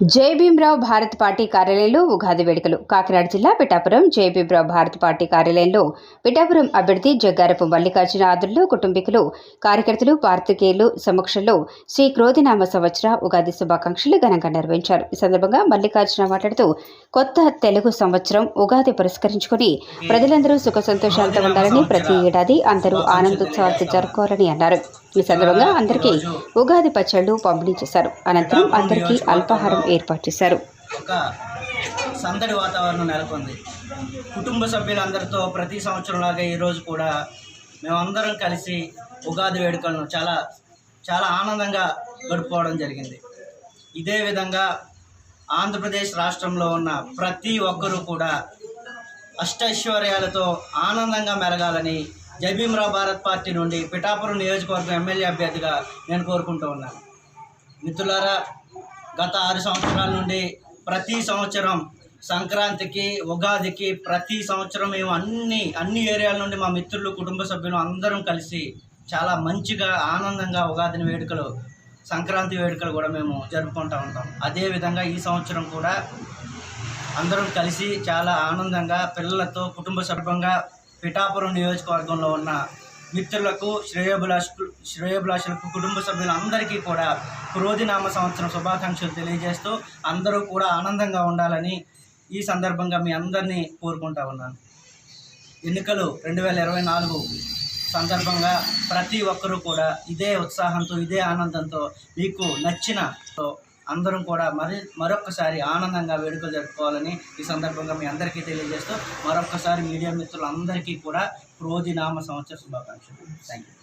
జై భారత్ పార్టీ కార్యాలయంలో ఉగాది వేడుకలు. కాకినాడ జిల్లా పిఠాపురం జై భారత్ పార్టీ కార్యాలయంలో పిఠాపురం అభ్యర్థి జగ్గారపు మల్లికార్జున ఆదుల్లో కుటుంబీకులు కార్యకర్తలు పార్తికేయులు సమక్షంలో శ్రీ క్రోధినామ సంవత్సర ఉగాది శుభాకాంక్షలు ఘనంగా నిర్వహించారు. ఈ సందర్భంగా మల్లికార్జున మాట్లాడుతూ కొత్త తెలుగు సంవత్సరం ఉగాది పురస్కరించుకుని ప్రజలందరూ సుఖ సంతోషాలతో ఉండాలని ప్రతి ఏడాది అందరూ ఆనందోత్సవాలతో జరుపుకోవాలని అన్నారు. ఈ సందర్భంగా అందరికీ ఉగాది పచ్చళ్ళు పంపిణీ చేశారు. అనంతరం అందరికీ అల్పాహారం ఏర్పాటు చేశారు. ఒక సందడి వాతావరణం నెలకొంది. కుటుంబ సభ్యులందరితో ప్రతి సంవత్సరంలాగా ఈరోజు కూడా మేమందరం కలిసి ఉగాది వేడుకలను చాలా చాలా ఆనందంగా గడుపుకోవడం జరిగింది. ఇదే విధంగా ఆంధ్రప్రదేశ్ రాష్ట్రంలో ఉన్న ప్రతి ఒక్కరూ కూడా అష్టైశ్వర్యాలతో ఆనందంగా మెరగాలని జయభీమరావు భారత్ పార్టీ నుండి పిఠాపురం నియోజకవర్గం ఎమ్మెల్యే అభ్యర్థిగా నేను కోరుకుంటూ ఉన్నాను. మిత్రులారా గత ఆరు సంవత్సరాల నుండి ప్రతి సంవత్సరం సంక్రాంతికి ఉగాదికి ప్రతి సంవత్సరం మేము అన్ని అన్ని ఏరియాల నుండి మా మిత్రులు కుటుంబ సభ్యులు అందరం కలిసి చాలా మంచిగా ఆనందంగా ఉగాదిని వేడుకలు సంక్రాంతి వేడుకలు కూడా మేము జరుపుకుంటూ ఉంటాం. అదేవిధంగా ఈ సంవత్సరం కూడా అందరం కలిసి చాలా ఆనందంగా పిల్లలతో కుటుంబ సభ్యంగా పిఠాపురం నియోజకవర్గంలో ఉన్న మిత్రులకు శ్రేయోభిలాషకు శ్రేయోభిలాషులకు కుటుంబ సభ్యులందరికీ కూడా క్రోధినామ సంవత్సరం శుభాకాంక్షలు తెలియజేస్తూ అందరూ కూడా ఆనందంగా ఉండాలని ఈ సందర్భంగా మీ అందరినీ కోరుకుంటా ఉన్నాను. ఎన్నికలు రెండు వేల ఇరవై నాలుగు సందర్భంగా ప్రతి ఒక్కరూ కూడా ఇదే ఉత్సాహంతో ఇదే ఆనందంతో మీకు నచ్చిన అందరం కూడా మరి మరొక్కసారి ఆనందంగా వేడుకలు జరుపుకోవాలని ఈ సందర్భంగా మీ అందరికీ తెలియజేస్తూ మరొక్కసారి మీడియా మిత్రులందరికీ కూడా క్రోధినామ సంవత్సర శుభాకాంక్షలు. థ్యాంక్ యూ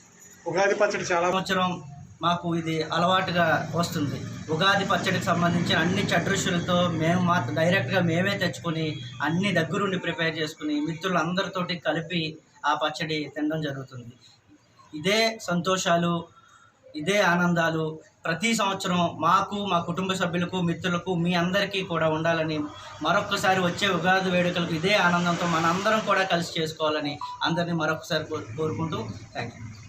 ఉగాది పచ్చడి చాలా సంవత్సరం మాకు ఇది అలవాటుగా వస్తుంది. ఉగాది పచ్చడికి సంబంధించిన అన్ని చడ్రుషులతో మేము మా డైరెక్ట్గా మేమే తెచ్చుకొని అన్ని దగ్గరుండి ప్రిపేర్ చేసుకుని మిత్రులందరితోటి కలిపి ఆ పచ్చడి తినడం జరుగుతుంది. ఇదే సంతోషాలు ఇదే ఆనందాలు ప్రతి సంవత్సరం మాకు మా కుటుంబ సభ్యులకు మిత్రులకు మీ అందరికీ కూడా ఉండాలని మరొకసారి వచ్చే ఉగాది వేడుకలకు ఇదే ఆనందంతో మనందరం కూడా కలిసి చేసుకోవాలని అందరినీ మరొకసారి కోరుకుంటూ థ్యాంక్ యూ